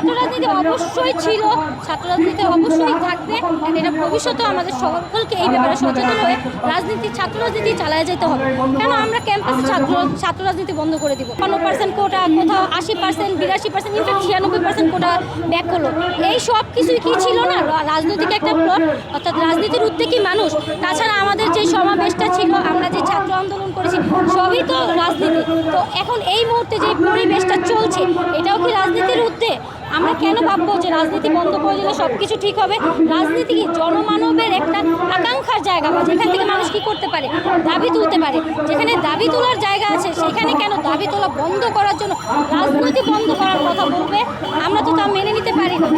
ছাত্র রাজনীতি অবশ্যই ছিল ছাত্র রাজনীতি অবশ্যই থাকবে। এটা ভবিষ্যতে আমাদের সকলকে এই ব্যাপারে সচেতন হয়ে রাজনীতি ছাত্র রাজনীতি চালায় যেতে হবে। কেন আমরা ক্যাম্পাসে ছাত্র ছাত্র রাজনীতি বন্ধ করে দিব? পনেরো পার্সেন্ট কোটা কোথাও আশি পার্সেন্ট বিরাশি পার্সেন্ট ইনফ্যাক্ট ছিয়ানব্বই পার্সেন্ট কোটা ব্যাক হলো। এই সব কিছুই কি ছিল না? রাজনৈতিক একটা প্লট অর্থাৎ রাজনীতির উদ্যোগী মানুষ? তাছাড়া আমাদের যে সমাবেশটা ছিল, আমরা যে ছাত্র আন্দোলন করেছি, সবই তো রাজনীতি। তো এখন এই মুহূর্তে যে পরিবেশটা চলছে, এটাও কি রাজনীতির উদ্যোগ আমরা কেন ভাববো যে রাজনীতি বন্ধ করে দিলে সব কিছু ঠিক হবে? রাজনীতি কি জনমানবের একটা আকাঙ্ক্ষার জায়গা বা যেখান থেকে মানুষ কি করতে পারে? দাবি তুলতে পারে। যেখানে দাবি তোলার জায়গা আছে, সেখানে কেন দাবি তোলা বন্ধ করার জন্য রাজনীতি বন্ধ করার কথা বলবে? আমরা তো তা মেনে নিতে পারি না।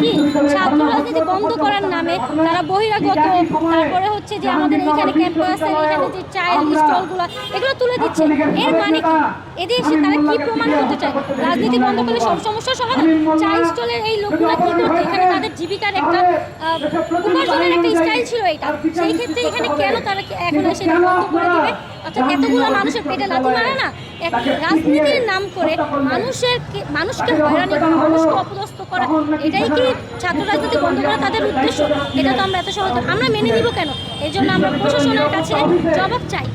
কি ছাত্র রাজনীতি বন্ধ করার নামে তারা বহিরাগত, তারপরে হচ্ছে যে আমাদের এখানে ক্যাম্পাসের এখানে যে চাইল্ড স্টলগুলো এগুলো তুলে দিচ্ছে। এর মানে কি? এদের এসে তারা কি প্রমাণ করতে চায়? রাজনীতি বন্ধ করলে সব সমস্যার সমাধান? চাইল্ড স্টলের এই লোকগুলো কি করতো এখানে তাদের জীবিকার একটা উপার্জনের একটা স্টাইল ছিল এটা। সেই ক্ষেত্রে এখানে কেন তারা এখন এসে বন্ধ করে দিবে? অর্থাৎ এতগুলো মানুষের পেটে লাথি মারে না? এক রাজনীতির নাম করে মানুষের মানুষকে হয়রানি করা মানুষকে অপদস্থ করা এটাই কি ছাত্র রাজনীতি বন্ধ করা তাদের উদ্দেশ্য? এটা তো আমরা এত সহজে আমরা মেনে নিব কেন? এই জন্য আমরা প্রশাসনের কাছে জবাব চাই।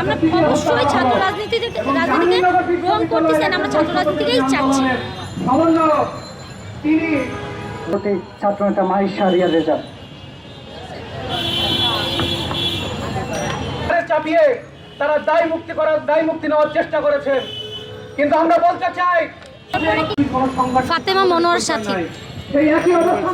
আমরা অবশ্যই ছাত্র রাজনীতি রাজনীতিকে গ্রহণ করতেছেন আমরা ছাত্র রাজনীতিকেই চাচ্ছি। ছাত্রনেতা মাহির শাহরিয়ার রেজা। চাপিয়ে। তারা দায় মুক্তি করার দায় মুক্তি নেওয়ার চেষ্টা করেছেন কিন্তু আমরা বলতে চাই ফাতেমা মনোয়ার সাথী। সেই একই অবস্থা